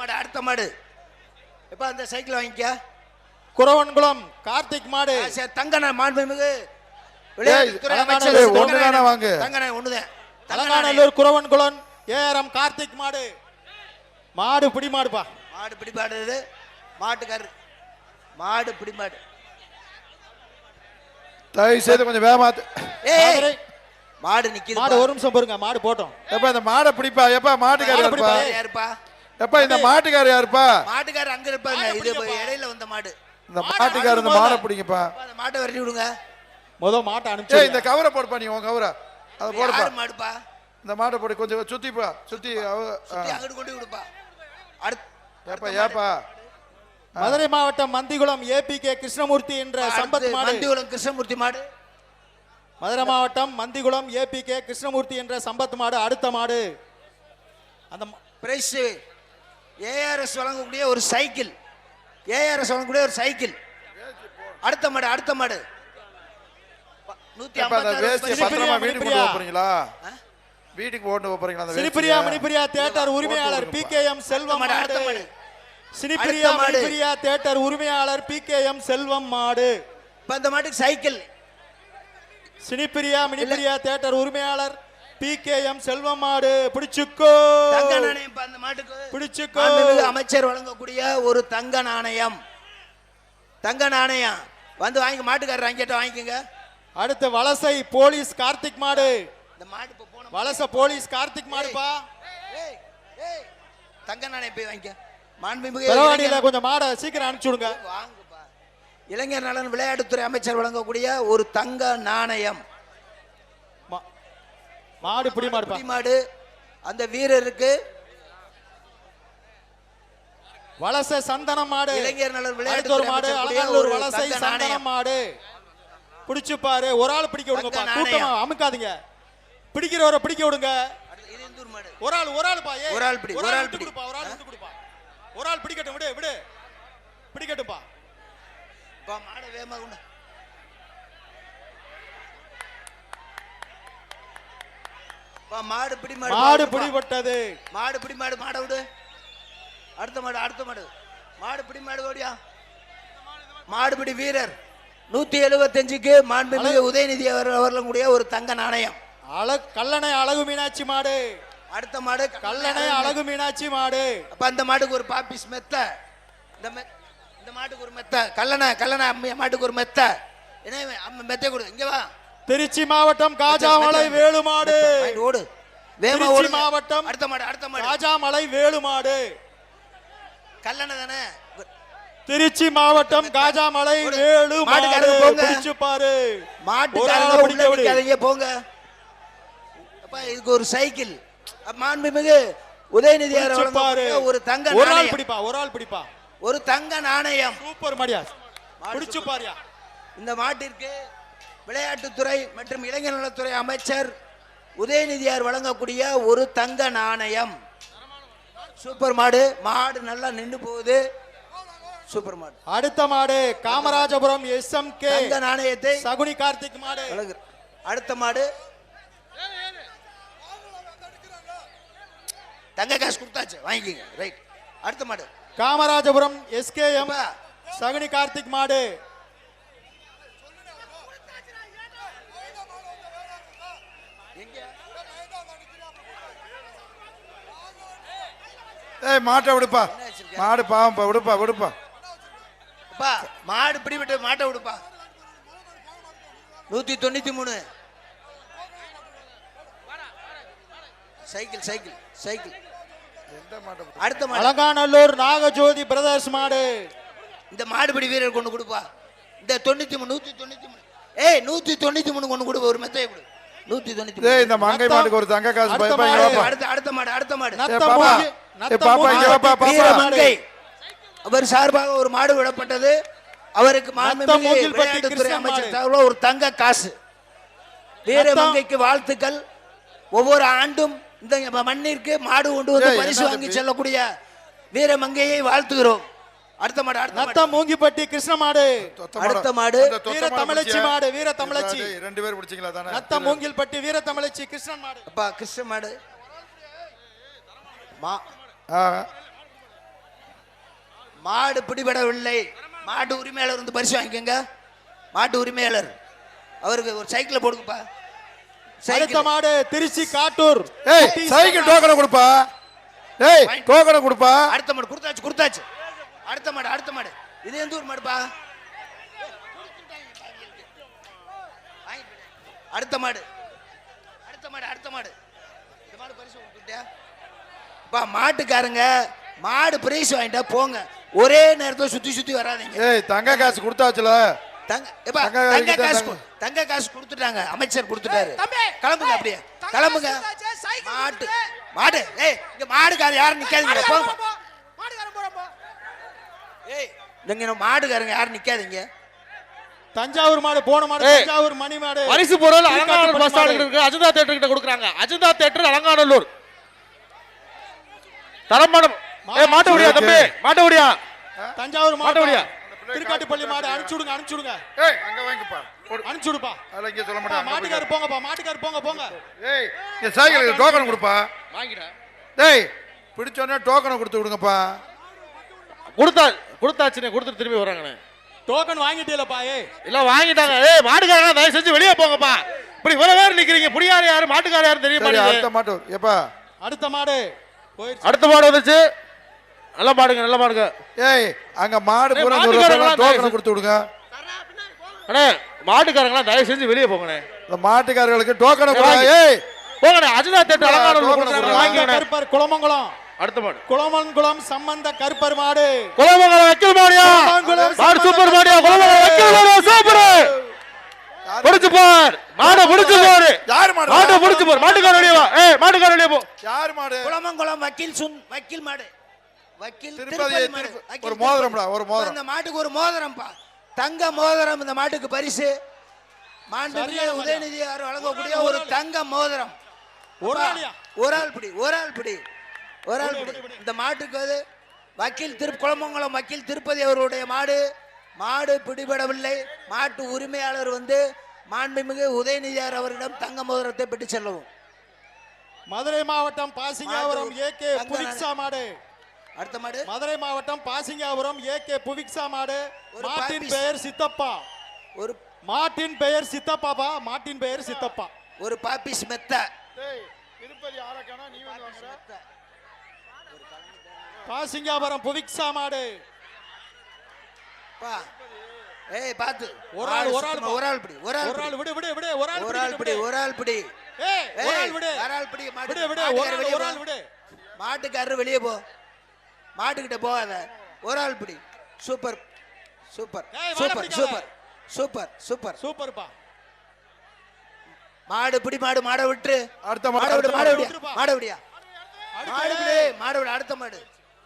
மாடு அடுத்த மாடு. எப்ப அந்த சைக்கிள் வாங்கிக்க? குறவன்குளம் கார்த்திக் மாடு. சரி, தங்கண்ணா மாண்புமிகு தங்கண்ணா ஒண்ணுதானே அலங்காநல்லூர் குறவன்குளம் ஏஆர்எம் கார்த்திக் மாடு. மாடு பிடி மாடுப்பா. மாடு பிடி மாடு மாடு பிடி மாடு. தயவு செய்து கொஞ்சம் மதுரை மாடு நிக்குது மாடு ஒரு நிமிஷம் பொறுங்க மாடு போட்டோம். எப்ப இந்த மாடை பிடிப்பா எப்ப மாட்டுக்காரி பிடிப்பா. யாருப்பா எப்ப இந்த மாட்டுக்காரி யாருப்பா? மாட்டுக்காரர் அங்க இருப்பாங்க இது. இடையில வந்த மாடு. இந்த மாடை மாட்டுக்காரி இந்த. மாடை பிடிங்கப்பா. அந்த மாட்டை விரட்டி விடுங்க. முத மாட்டை அனுப்பிச்சு இந்த கவரை போடுப்பா நீ உன் கவரை. அதை போடுப்பா. மாடுப்பா? இந்த மாட்டை போடு கொஞ்சம் சுத்திப்பா சுத்தி அங்கிட்டு கொண்டு விடுப்பா அடுத்து ஏப்பா ஏப்பா. மதுரை மாவட்டம் மந்திகுளம் ஏபிகே கிருஷ்ணமூர்த்தி என்ற சம்பத் மாடு. மந்திகுளம் கிருஷ்ணமூர்த்தி மாடு. மதுரை மாவட்டம் மந்திகுளம் ஏபிகே கிருஷ்ணமூர்த்தி என்ற சம்பத் மாடு அடுத்த மாடு. அந்த பிரைஸ் ஏஆர்எஸ் வழங்கக்கூடிய ஒரு சைக்கிள். ஏஆர்எஸ் வழங்கக்கூடிய ஒரு சைக்கிள். அடுத்த மாடு அடுத்த மாடு. நூத்தி அந்த வீட்டுக்கு ஓட்டு போறீங்களா அந்த சினிப்பிரியா? மணிப்பிரியா தேட்டர் உரிமையாளர் பி கே எம் செல்வம் அடுத்த மாடு. சினிப்பிரியா. மணிப்பிரியா தேட்டர் உரிமையாளர் பி கே எம் செல்வம் மாடு. இப்ப இந்த மாட்டுக்கு சைக்கிள். சினிப்பிரியா மணிப்பிரியா தேட்டர் உரிமையாளர் பி கே எம் செல்வம் மாடு பிடிச்சுக்கோ. தங்க நாணயம் அந்த மாட்டுக்கு. பிடிச்சுக்கோ. அமைச்சர் வழங்கக்கூடிய ஒரு தங்க நாணயம். தங்க நாணயம். வந்து வாங்கி மாட்டுக்காரர் வாங்கிட்ட வாங்கிக்கோங்க. அடுத்து வலசை போலீஸ் கார்த்திக் மாடு. இந்த மாடு இப்ப போன வலசை போலீஸ் கார்த்திக் மாடுப்பா தங்க நாணயம் போய் வாங்கிக்க. மாண்புமிகு கொஞ்சம் மாடை சீக்கிரம் அனுப்பிச்சு விடுங்க. வாங்குப்பா. இளைஞர் நலன் விளையாட்டுத்துறை அமைச்சர் வழங்கக்கூடிய ஒரு தங்க நாணயம். மாடு பிடி மாடுப்பா குடி மாடு அந்த வீரருக்கு வலசை சந்தனம் மாடு. இளைஞர் நலன் அடுத்த ஒரு மாடு. அலங்காநல்லூர் வலசை நாணயம். மாடு. பிடிச்சு பாரு. ஒரு ஆள் பிடிக்க தங்க கூட்டமா. அமுக்காதீங்க. பிடிக்கிறவரை பிடிக்க விடுங்க. மாடு. ஒரு ஆள் ஒரு ஆள் பா ஏய், ஒரு ஆள் பிடி, ஒரு ஆள் பிடி. கொடுப்பா ஒரு ஆள் விட்டு கொடுப்பா. ஒரு ஆள் பிடிக்கட்டும் விடு விடு. பிடிக்கட்டும்பா. பா மாடை வேகமா கொண்டு பா மாடு பிடி மாடு மாடு. பிடிபட்டது. மாடு பிடி மாடு மாடை விடு. அடுத்த மாடு அடுத்த மாடு. மாடு பிடி மாடு ஓடியா. மாடு பிடி வீரர். நூத்தி எழுபத்தஞ்சுக்கு மாண்புமிகு உதயநிதி அவர் அவர்களுடைய ஒரு தங்க நாணயம். அழகு கல்லணை அழகு மீனாட்சி மாடு. அடுத்த மாடு கல்லணை அழகு மீனாட்சி மாடு. அப்ப அந்த மாட்டுக்கு ஒரு பாப்பிஸ் மெத்த. இந்த இந்த மாட்டுக்கு ஒரு மெத்த. கல்லணை கல்லணை மாட்டுக்கு ஒரு மெத்த. என்ன மெத்தை கொடு. இங்க வா. திருச்சி மாவட்டம் காஜாமலை வேலு மாடு வாங்கிட்டு ஓடு. வேகமா திருச்சி மாவட்டம் அடுத்த மாடு அடுத்த மாடு. காஜாமலை வேலு மாடு கல்லணை தானே? திருச்சி மாவட்டம் காஜாமலை வேலு மாடு போங்க. பிடிச்சு பாரு. ஒரு மாட்டுக்காரங்க உள்ள போங்க. அப்பா இதுக்கு ஒரு சைக்கிள். மாண்புமிகு உதயநிதி பாரு. ஒரு தங்க ஒரு ஆள் பிடிப்பா ஒரு ஆள் பிடிப்பா. ஒரு தங்க நாணயம். சூப்பர் மடியா மாடு பிடிச்சு. பாரியா. இந்த மாட்டிற்கு விளையாட்டுத்துறை மற்றும் இளைஞர் நலத்துறை அமைச்சர் உதயநிதியார் வழங்கக்கூடிய ஒரு தங்க நாணயம். சூப்பர் மாடு மாடு நல்லா நின்று போகுது. சூப்பர் மாடு. அடுத்த மாடு காமராஜபுரம் எஸ் எம் கே தங்க நாணயத்தை சகுனி கார்த்திக் மாடு. அடுத்த மாடு. தங்க காசு கொடுத்தாச்சு வாங்கிக்கங்க. ரைட். அடுத்த மாடு. காமராஜபுரம் எஸ்கேஎம் சகுனி கார்த்திக் மாடு. ஏய் மாட்டை விடுப்பா? மாடு பாவம்ப்பா விடுப்பா விடுப்பா. அப்பா மாடு பிடிபட்டு மாட்டை விடுப்பா. நூத்தி தொண்ணூத்தி மூணு. Cycle cycle cycle. அடுத்த மாடு. அலங்காநல்லூர் நாகஜோதி பிரதர்ஸ் மாடு. இந்த மாடுபிடி வீரர் கொண்டு கொடுப்பா. இந்த தொண்ணூத்தி மூணு நூத்தி தொண்ணூத்தி மூணு. ஏய் நூத்தி தொண்ணூத்தி மூணு கொண்டு கொடு ஒரு மெத்தையை கொடு. நூத்தி தொண்ணூத்தி இந்த மங்கை. மாட்டுக்கு ஒரு தங்க காசு அடுத்த அடுத்த மாடு அடுத்த மாடு. பாப்பா. பாப்பா மூங்கி. அவர் சார்பாக ஒரு மாடு விடப்பட்டது. அவருக்கு விளையாட்டுத்துறை அமைச்சர். சார்பில் ஒரு தங்க காசு. வீரமங்கைக்கு வாழ்த்துக்கள். ஒவ்வொரு ஆண்டும் இந்த மண்ணிற்கு மாடு கொண்டு வந்து பரிசு வாங்கி? செல்லக்கூடிய வீரமங்கையை வாழ்த்துகிறோம். அடுத்த மாடு அடுத்த நத்தம் மூங்கிப்பட்டி கிருஷ்ண மாடு. தொத்த மாடு. அடுத்த மாடு. தொத்த வீர தமிழச்சி? மாடு வீர தமிழச்சி. ரெண்டு பேர் பிடிச்சிங்களா தானே? நத்தம் மூங்கில்பட்டி வீர தமிழச்சி கிருஷ்ணன் மாடு. அப்பா கிருஷ்ண மாடு. மா. மாடு பிடிபடவில்லை. மாட்டு உரிமையாளர் வந்து பரிசு வாங்கிக்கோங்க. மாட்டு உரிமையாளர். அவருக்கு ஒரு சைக்கிளை போடுங்கப்பா. அடுத்த சைக்கிள் மாடு திருச்சி காட்டூர். ஏய் சைக்கிள். டோக்கனை கொடுப்பா. ஏய் டோக்கனை கொடுப்பா. அடுத்த மாடு கொடுத்தாச்சு கொடுத்தாச்சு. அடுத்த மாடு அடுத்த மாடு. இது எந்த ஊர் மாடுப்பா? அடுத்த மாடு. அடுத்த மாடு அடுத்த மாடு. இந்த மாடு பரிசு கொடுத்துட்டியா பா மாட்டுக்காரங்க மாடு பிரைஸ் வாங்கிட்டா போங்க. ஒரே நேரத்துல சுத்தி சுத்தி வராதீங்க. ஏய் தங்க காசு கொடுத்தாச்சுல. தங்க எப்பா தங்க காசு தங்க. காசு கொடுத்துட்டாங்க. அமைச்சர் கொடுத்துட்டாரு. தம்பி, கிளம்புங்க அப்படியே. கிளம்புங்க. மாட்டு. மாடு ஏய் இங்க மாடுக்கார யாரும் நிக்காதீங்க போங்க போறோம் போ. மாட்டுக்காரன் போறோம் போ. ஏய் இங்க மாடுக்காரங்க யாரும் நிக்காதீங்க. தஞ்சாவூர் மாடு போன மாடு. தஞ்சாவூர் மணி மாடு பரிசு பொருள் அலங்காநல்லூர் பஸ் ஸ்டாண்டுக்கு மாடு. இருக்கு. அஜந்தா தேட்டர் கிட்ட கொடுக்குறாங்க. அஜந்தா தேட்டர் அலங்காநல்லூர். தரமான ஏ மாட்ட முடியா தம்பி? மாட்ட முடியா தஞ்சாவூர் மாடு மாட்டவடியா? திருக்காட்டுப்பள்ளி மாடு அனுப்பிச்சு விடுங்க அனுப்பிச்சு விடுங்க ஏய் அங்க வாங்கிப்பா. போடு. அனுப்பிச்சு விடுப்பா அதெல்லாம் இங்க சொல்ல மாட்டாங்க. மாட்டுக்காரு போங்கப்பா மாட்டுக்காரு போங்க போங்க. ஏய் இங்க சைக்கிள் டோக்கன் கொடுப்பா. வாங்கிட்டேன் டேய் பிடிச்சோடனே டோக்கனை கொடுத்து விடுங்கப்பா. கொடுத்தா கொடுத்தாச்சுனே கொடுத்துட்டு திரும்பி வராங்கண்ணே டோக்கன் வாங்கிட்டீங்களப்பா ஏய். இல்ல வாங்கிட்டாங்க. ஏய் மாட்டுக்காரங்க தயவு செஞ்சு வெளியே போங்கப்பா. இப்படி இவ்வளவு பேர் நிக்கிறீங்க. புடியாரு யாரு மாட்டுக்கார யாரு தெரிய சரி அடுத்த மாட்டு ஏப்பா அடுத்த மாடு அடுத்த மாடு வந்துச்சு. நல்ல மாடுங்க நல்ல மாடுங்க. ஏய் அங்க மாடு பூரா மாட்டுக்காரங்களா டோக்கனை தயவு கொடுத்து விடுங்க. அண்ணே மாட்டுக்காரங்களாம் தயவு செஞ்சு வெளியே போங்கண்ணே. இந்த மாட்டுக்காரர்களுக்கு டோக்கனை ஏய், கொடு வாங்கி. ஏய். போங்கண்ணே அஜந்தா தேட்டர் அலங்காநல்லூர் டோக்கனை கொடுக்குறாங்க கொடுறா. வாங்கிக்கண்ணே கருப்பர் குளமங்குளம் அடுத்த மாடு. குளமங்குளம் சம்பந்த கருப்பர் மாடு. குலமங்கலம் வைக்கல் மாடியா? மாடு சூப்பர் மாடியா? குலமங்கலம் வைக்கல் மாடியா? சூப்பர்! புடிச்சு பார் மாடை புடிச்சு பாரு யாரு? மாடு மாட்டை புடிச்சு பார் மாட்டுக்கார வெளியே வா ஏய் மாட்டுக்கார வெளியே போ! யாரு மாடு? குளமங்குளம் வக்கீல் சுன் வக்கீல் மாடு. வக்கீல் திருப்பதி மாடு. ஒரு மோதிரம்டா. ஒரு மோதிரம். இந்த மாட்டுக்கு ஒரு மோதிரம்ப்பா தங்க மோதிரம் இந்த மாட்டுக்கு பரிசு. மாண்புமிகு மோதிரம். உதயநிதியார் வழங்கக்கூடிய ஒரு. தங்க மோதிரம்? ஒரு ஆள் பிடி ஒரு ஆள் பிடி. ஒரு ஆள். இந்த மாட்டுக்கு அது வக்கீல் திரு குளமங்கலம் வக்கீல் திருப்பதி அவருடைய மாடு மாடு பிடிபடவில்லை. மாட்டு உரிமையாளர் வந்து மாண்புமிகு உதயநிதியார் அவரிடம் தங்க மோதிரத்தை பெற்று செல்லவும். மதுரை மாவட்டம் பாசிங்காபுரம். ஏ கே புவிக்ஸா மாடு. அடுத்த மாடு. மதுரை மாவட்டம் பாசிங்காபுரம் ஏ கே புவிக்ஸா மாடு. மாட்டின். பெயர் சித்தப்பா. ஒரு மாட்டின் பெயர் சித்தப்பாப்பா மாட்டின் பெயர் சித்தப்பா. ஒரு பாப்பிஸ் மெத்த. திருப்பதி ஆரக்கானா நீ வந்து பாசிங்காபுரம் புவிக்ஸா மாடு. பா. ஏய் பாத்து. ஒரு ஆள், ஒரு ஆள் பா. ஒரு ஆள் பிடி ஒரு ஆள் ஒரு ஆள். விடு விடு விடு ஒரு ஆள் ஒரு ஆள் பிடி ஒரு ஆள் பிடி. ஏய் ஒரு ஆள் விடு. ஒரு ஆள் பிடி மாட்டு விடு விடு ஒரு மாட்டுக்காரர் ஆள் வெளியே ஒரு போ. ஆள் விடு. மாட்டுக்காரர் வெளியே போ. மாட்டுக்கிட்ட போகாத ஒரு ஆள் பிடி. சூப்பர் சூப்பர் சூப்பர் பிடிக்காத. Super super super. சூப்பர்ப்பா. மாடு பிடி மாடு மாடை விட்டு அடுத்த மாடு, மாடை விடு மாடை மாடு விடியா. மாடை விடியா? மாடு அடுத்து பிடி. மாடு விடு அடுத்த மாடு.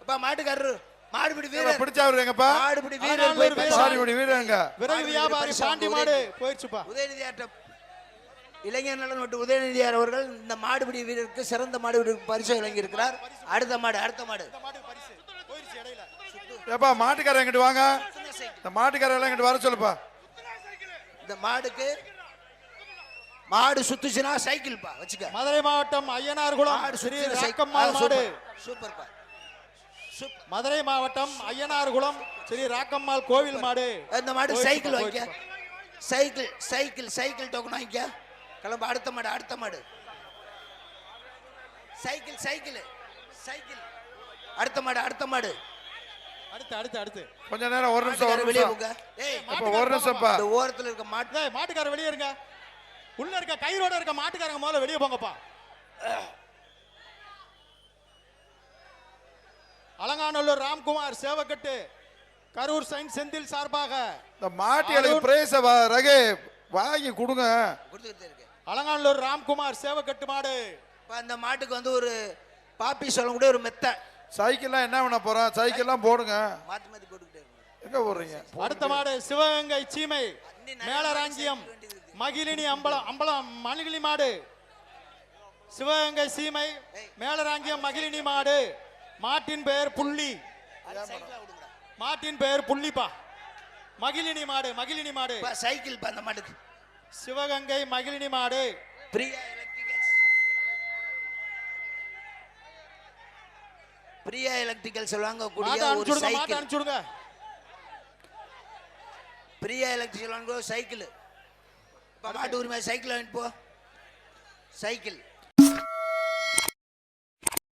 அப்பா மாட்டுக்காரரு. மாடு பிடி வீரர் பிடிச்சா எங்கப்பா? மாடு பிடி வீரர் அலங்காநல்லூர் போய் வீரர். பேசு. சாரி முடி வீரங்க விறகு வியாபாரி பாண்டி மாடு. போயிடுச்சுப்பா உதயநிதி ஆட்டம். இளைஞர் நலன் மற்றும் உதயநிதியார் அவர்கள் இந்த மாடுபிடி வீரருக்கு சிறந்த மாடுபிடி பரிசு வழங்கி இருக்கிறார் அடுத்த மாடு அடுத்த மாடு. இந்த மாடு பரிசு. போயிடுச்சு இடையில. ஏப்பா மாட்டுக்காரன் எங்கிட்டு வாங்க? இந்த எல்லாம் இங்கிட்டு வர சொல்லுப்பா? இந்த மாடுக்கு மாடு சுத்துச்சுன்னா சைக்கிள் பா வச்சுக்க. மதுரை மாவட்டம் ஐயனார்குளம் மாடு ஸ்ரீ ராக்கம்மாள் மாடு. சூப்பர் பா. மதுரை மாவட்டம் ஐயனார்குளம் ஸ்ரீ ராக்கம்மாள் கோவில் மாடு. இந்த மாடு சைக்கிள் வைக்க. சைக்கிள் சைக்கிள் சைக்கிள் டோக்கன் வாங்கிக்க. கிளம்ப அடுத்த மாடு அடுத்த மாடு. சைக்கிள் சைக்கிள் சைக்கிள் அடுத்த மாடு அடுத்த மாடு. அடுத்து அடுத்து அடுத்து. கொஞ்ச நேரம் ஒரு நிமிஷம் ஒரு வெளியே நிமிஷம். போங்க. ஏய் அப்ப ஒரு இந்த ஓரத்துல இருக்க மாட்டு மாட்டுக்கார வெளியே இருங்க. உள்ள இருக்க கயிறோட இருக்க மாட்டுக்காரங்க முதல்ல வெளியே போங்கப்பா. அலங்காநல்லூர் ராம்குமார் சேவக்கட்டு கரூர் சைன் செந்தில் சார்பாக. இந்த மாட்டிகளுக்கு பிரேச ரகு வாங்கி கொடுங்க. கொடுத்துக்கிட்டே இருக்கு. அலங்காநல்லூர் ராம்குமார் சேவக்கட்டு மாடு. இப்போ அந்த மாட்டுக்கு வந்து ஒரு பாப்பி சொல்லக்கூடிய ஒரு மெத்த. சைக்கிள்லாம் என்ன பண்ண போறோம் சைக்கிள்லாம் போடுங்க. மாற்றி மாற்றி போட்டுக்கிட்டே இருக்கு எங்க போடுறீங்க? அடுத்த மாடு சிவகங்கை சீமை மேலராஞ்சியம். மகிழினி அம்பலம் அம்பலம் மணிகிளி மாடு. சிவகங்கை சீமை மேலராஞ்சியம் மகிழினி மாடு. மாட்டின் பெயர் புள்ளி. மாட்டின் பெயர் புள்ளிப்பா. மகிழினி மாடு மகிழினி மாடு. சைக்கிள் அந்த மாட்டுக்கு. சிவகங்கை மகிழினி மாடு. பிரியா எலக்ட்ரிகல்ஸ் பிரியா எலக்ட்ரிக்கல்ஸ் வாங்கக்கூடிய ஒரு சைக்கிள். பிரியா எலக்ட்ரிக்கல் வாங்க சைக்கிள். பாட்டு மாட்டு உரிமை சைக்கிள் வாங்கிட்டு போ. சைக்கிள்.